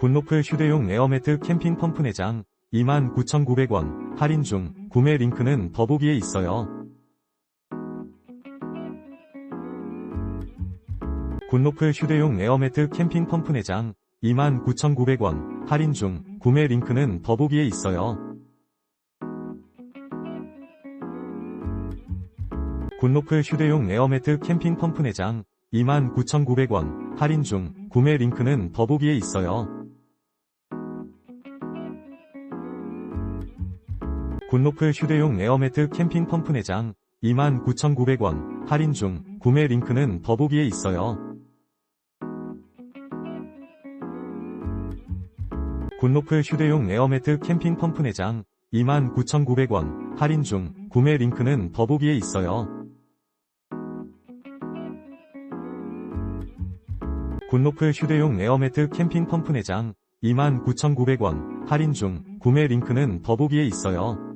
굿노플 휴대용 에어매트 캠핑 펌프 내장 29,900원 할인 중 구매 링크는 더보기에 있어요. 굿노플 휴대용 에어매트 캠핑 펌프 내장 29,900원 할인 중 구매 링크는 더보기에 있어요. 굿노플 휴대용 에어매트 캠핑 펌프 내장 29,900원 할인 중 구매 링크는 더보기에 있어요. 굿노플 휴대용 에어매트 캠핑 펌프 내장 29,900원 할인 중 구매 링크는 더보기에 있어요. 굿노플 휴대용 에어매트 캠핑 펌프 내장 29,900원 할인 중 구매 링크는 더보기에 있어요. 굿노플 휴대용 에어매트 캠핑 펌프 내장 29,900원 할인 중 구매 링크는 더보기에 있어요.